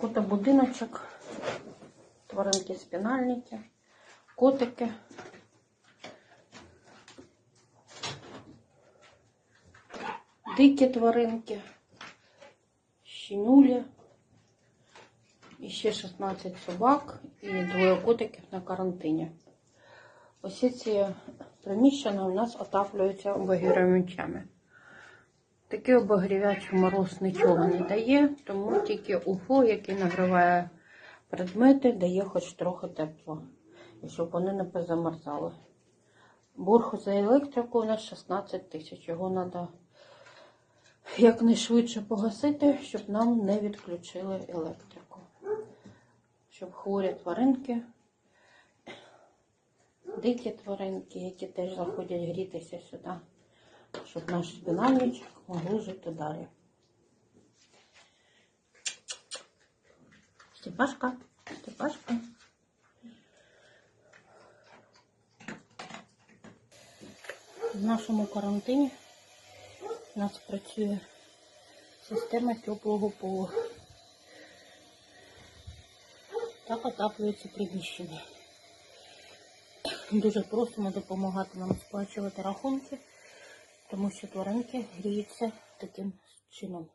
Котобудиночок, тваринки спінальники, котики. Дикі тваринки, щенулі, і ще 16 собак і двоє котиків на карантині. Усі ці приміщення у нас отаплюються обогрівачами. Такий обогрівач мороз нічого не дає, тому тільки УФО, який нагріває предмети, дає хоч трохи тепло, і щоб вони не позамерзали. Борг за електрику у нас 16 тисяч. Його треба якнайшвидше погасити, щоб нам не відключили електрику. Щоб хворі тваринки, дикі тваринки, які теж заходять грітися сюди, щоб наш динамічок могли жити далі. Степашка, Степашка. В нашому карантині у нас працює система теплого полу. Так отаплюється приміщення. Дуже просимо допомагати нам сплачувати рахунки, тому що тваринки гріються таким чином.